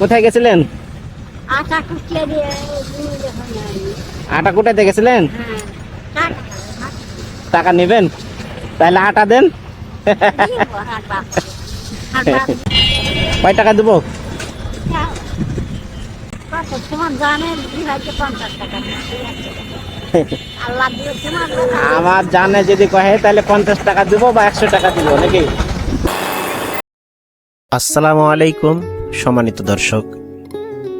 কোথায় গেছিলেন? আটা কোটাতে গেছিলেন? টাকা নেবেন? তাহলে আটা দেন। কয় টাকা দেবো? আমার জানে যদি কহে, তাহলে পঞ্চাশ টাকা দিব বা একশো টাকা দিব, নাকি? আসসালামু আলাইকুম। সম্মানিত দর্শক,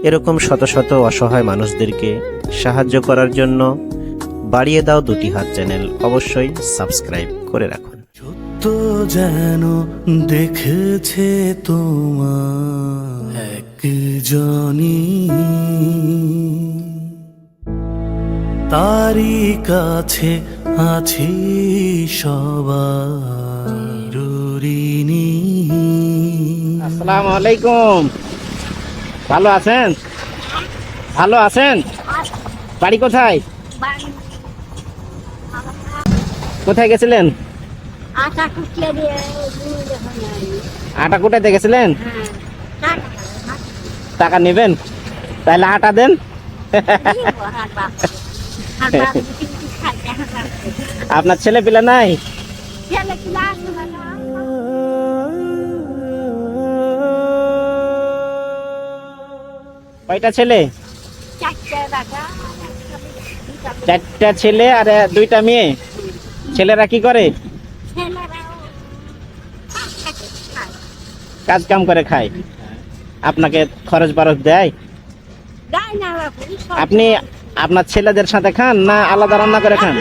এরকম শত শত অসহায় মানুষদেরকে সাহায্য করার জন্য বাড়িয়ে দাও দুটি হাত চ্যানেল। অবশ্যই সাবস্ক্রাইব করে রাখুন। যেন দেখেছে তোমার তারই কাছে আছি সবাই ঋণী। আসসালামু আলাইকুম। ভালো আছেন? ভালো আছেন? বাড়ি কোথায়? কোথায় গেছিলেন? আটা কোটাতে গেছিলেন? টাকা নেবেন? তাহলে আটা দেন। আপনার ছেলে পিলা নাই? কয়টা ছেলে? চারটা ছেলে আর দুইটা মেয়ে। ছেলেরা কি করে? কাজ কাম করে খায়। আপনাকে খরচ বারচ দেয়? আপনি আপনার ছেলেদের সাথে খান না আলাদা রান্না করে খান?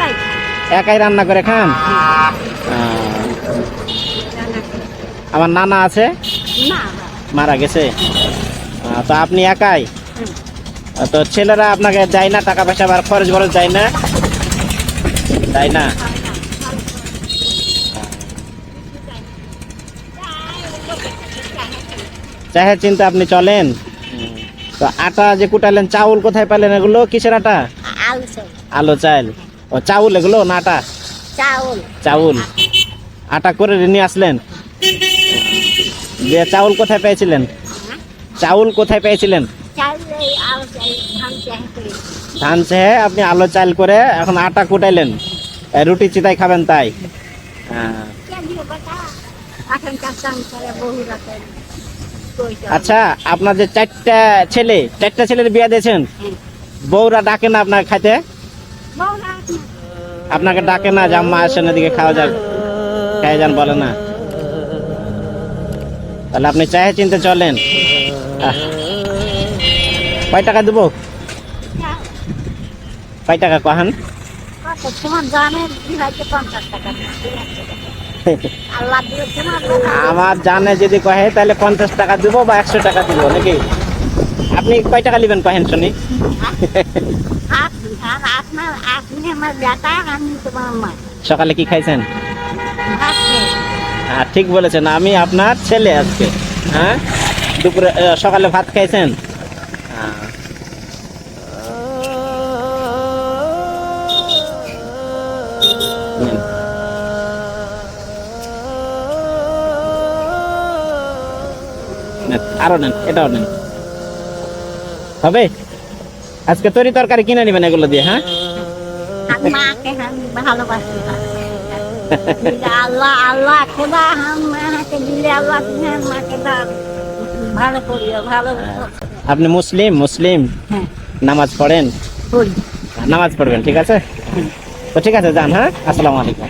একাই রান্না করে খান? আমার নানা আছে? মারা গেছে? তো আপনি একাই? তো ছেলেরা আপনাকে দেয় না টাকা পয়সা আর খরচ বরচ দেয় না। তাই না। চাহে চিন্তা আপনি চলেন। তো আটা যে কুটালেন চাউল কোথায় পেলেন এগুলো? কিসের আটা? আলু চাল ও চাউল এগুলো না আটা? চাউল। চাউল। আটা করে নিয়ে আসলেন? যে চাউল কোথায় পেয়েছিলেন? চাউল কোথায় পেয়েছিলেন চাউল এই আলু চাই ধান চাই করে ধান চেহে আপনি আলো চাল করে এখন আটা কুটাইলেন রুটি চিতাই খাবেন তাই হ্যাঁ। আচ্ছা আপনার যে চারটা ছেলে, চারটা ছেলের বিয়ে দিয়েছেন। বউরা ডাকে না আপনার খাইতে আপনাকে ডাকে না জাম্মা আসেন এদিকে খাওয়া যাক খাই যান বলে না তাহলে আপনি চাহে চিনতে চলেন কয় টাকা দেবো। কয় টাকা কহান? আমার জানে যদি কহে তাহলে পঞ্চাশ টাকা দিব বা একশো টাকা দিব নাকি? আপনি কয় টাকা নেবেন কহেন শুনি? সকালে কি খাইছেন? হ্যাঁ ঠিক বলেছেন আমি আপনার ছেলে আজকে হ্যাঁ? দুপুরে সকালে ভাত খাইছেন? হ্যাঁ। নেন, আরও নেন এটাও নেন। হবে? আজকে তরি তরকারি কিনে নেবেন এগুলো দিয়ে হ্যাঁ? আমি মাকে আমি ভালোবাসি দিলে আল্লাহ আল্লাহ খোদা হাম দিলে আল্লাহ মাকে ভালো করিও ভালো আপনি মুসলিম মুসলিম হ্যাঁ। নামাজ পড়েন? নামাজ পড়বেন ঠিক আছে? তো ঠিক আছে যান হ্যাঁ? আসসালামু আলাইকুম।